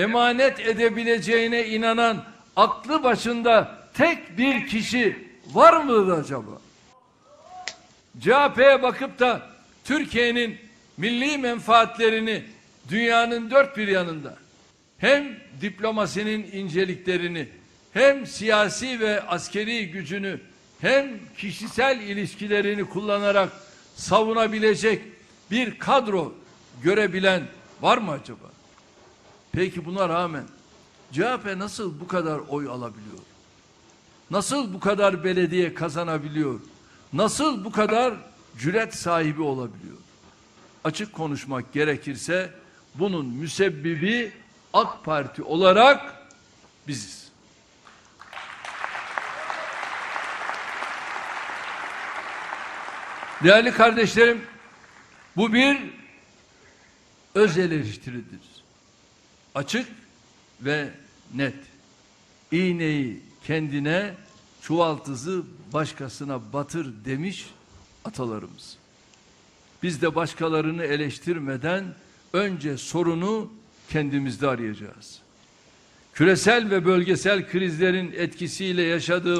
emanet edebileceğine inanan aklı başında tek bir kişi var mıdır acaba? CHP'ye bakıp da Türkiye'nin milli menfaatlerini dünyanın dört bir yanında hem diplomasinin inceliklerini hem siyasi ve askeri gücünü hem kişisel ilişkilerini kullanarak savunabilecek bir kadro görebilen var mı acaba? Peki buna rağmen CHP nasıl bu kadar oy alabiliyor? Nasıl bu kadar belediye kazanabiliyor? Nasıl bu kadar cüret sahibi olabiliyor? Açık konuşmak gerekirse bunun müsebbibi AK Parti olarak biziz. Değerli kardeşlerim, bu bir öz eleştiridir. Açık ve net. İğneyi kendine, çuvaltızı başkasına batır demiş atalarımız. Biz de başkalarını eleştirmeden önce sorunu kendimizde arayacağız. Küresel ve bölgesel krizlerin etkisiyle yaşadığımız